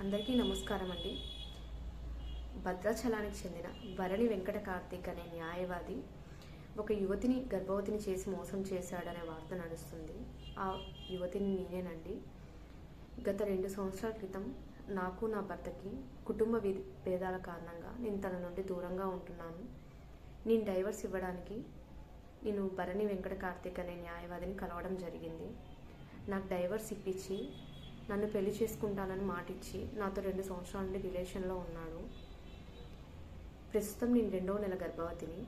అందరికీ నమస్కారం అండి. భద్రాచలానికి చెందిన భరణి వెంకట కార్తీక్ అనే న్యాయవాది ఒక యువతిని గర్భవతిని చేసి మోసం చేశాడనే వార్త నడుస్తుంది. ఆ యువతిని నేనేనండి. గత రెండు సంవత్సరాల క్రితం నాకు నా భర్తకి కుటుంబ భేదాల కారణంగా నేను తన నుండి దూరంగా ఉంటున్నాను. నేను డైవర్స్ ఇవ్వడానికి నేను భరణి వెంకట కార్తీక్ అనే న్యాయవాదిని కలవడం జరిగింది. నాకు డైవర్స్ ఇప్పించి నన్ను పెళ్ళి చేసుకుంటానని మాటిచ్చి నాతో రెండు సంవత్సరాల నుండి రిలేషన్లో ఉన్నాడు. ప్రస్తుతం నేను రెండవ నెల గర్భవతిని.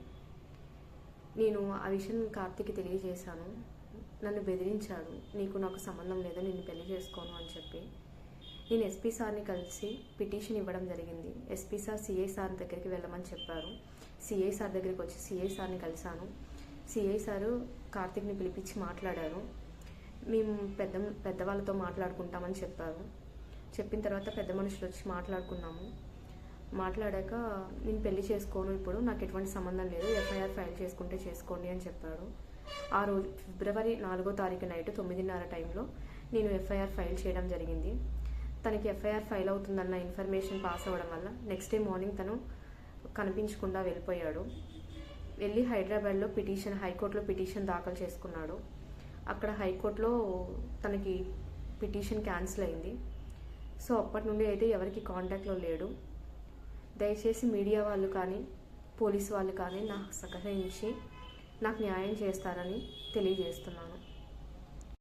నేను ఆ విషయం కార్తీక్కి తెలియజేశాను. నన్ను బెదిరించాడు. నీకు నాకు సంబంధం లేదు నేను పెళ్ళి చేసుకోను అని చెప్పి. నేను ఎస్పీ సార్ని కలిసి పిటిషన్ ఇవ్వడం జరిగింది. ఎస్పీ సార్ సిఐ సార్ దగ్గరికి వెళ్ళమని చెప్పారు. సిఐ సార్ దగ్గరికి వచ్చి సిఐ సార్ని కలిశాను. సిఐ సారు కార్తీక్ని పిలిపించి మాట్లాడారు. మేము పెద్ద పెద్దవాళ్ళతో మాట్లాడుకుంటామని చెప్పారు. చెప్పిన తర్వాత పెద్ద మనుషులు వచ్చి మాట్లాడుకున్నాము. మాట్లాడాక నేను పెళ్ళి చేసుకోను ఇప్పుడు నాకు ఎటువంటి సంబంధం లేదు ఎఫ్ఐఆర్ ఫైల్ చేసుకుంటే చేసుకోండి అని చెప్పాడు ఆ రోజు ఫిబ్రవరి నాలుగో తారీఖు నైట్ తొమ్మిదిన్నర టైంలో నేను ఎఫ్ఐఆర్ ఫైల్ చేయడం జరిగింది. తనకి ఎఫ్ఐఆర్ ఫైల్ అవుతుందన్న ఇన్ఫర్మేషన్ పాస్ అవ్వడం వల్ల నెక్స్ట్ డే మార్నింగ్ తను కనిపించకుండా వెళ్ళిపోయాడు. వెళ్ళి హైదరాబాద్లో పిటిషన్ హైకోర్టులో పిటిషన్ దాఖలు చేసుకున్నాడు. అక్కడ హైకోర్టులో తనకి పిటిషన్ క్యాన్సిల్ అయింది. సో అప్పటి నుండి అయితే ఎవరికి కాంటాక్ట్లో లేడు. దయచేసి మీడియా వాళ్ళు కానీ పోలీస్ వాళ్ళు కానీ నాకు సహకరించి నాకు న్యాయం చేస్తారని తెలియజేస్తున్నాను.